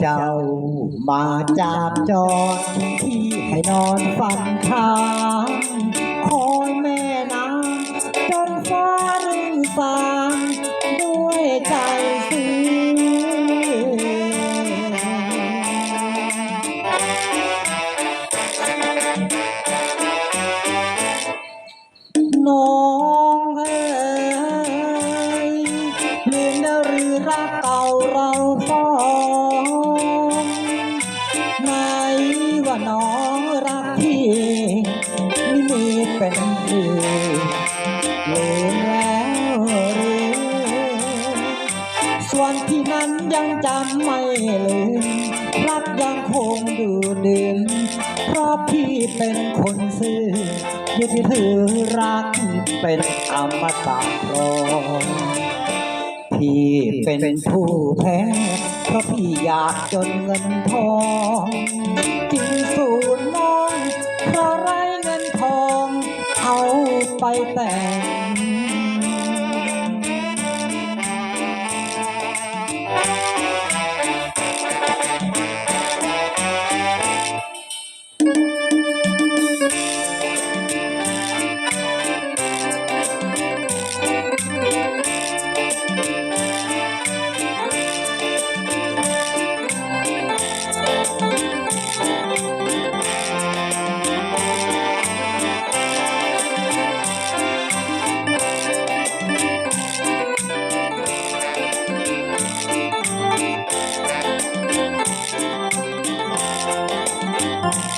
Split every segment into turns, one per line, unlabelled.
เจ้ามาจับจอนที่ให้นอนฟันข้า เป็นอื่ลืมแล้วหรือส่วนที่นั้นยังจำไม่ลืมรักยังคงดูดื่มเพราะพี่เป็นคนซื่อยึดถือรักเป็นอมตะครองพี่เป็นผู้แพ้เพราะพี่อยากจนเงินทองจึงสูญมองเพราะไรเงินทอง ไปแต่ง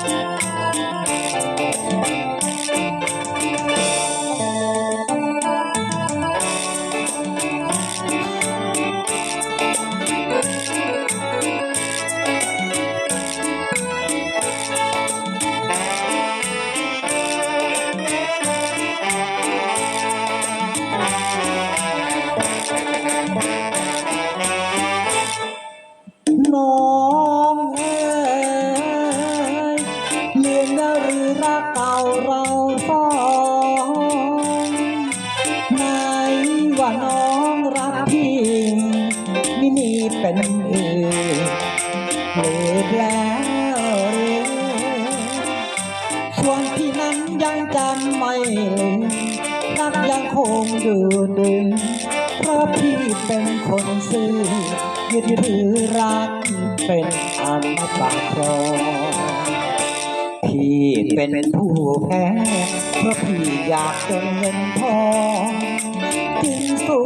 น้ แล้วหรือรักเก่าเราสองไหนว่าน้องรักพี่ไม่มีเป็นอื่นลืมแล้วหรือส่วนที่นั้นยังจำไม่ลืมรักยังคงดูดึงเพราะพี่เป็นคนซื่อยึดถือรักเป็นอมตะครอง พี่เป็นผู้แพ้เพราะพี่อยากจนเงินทองจึงสู้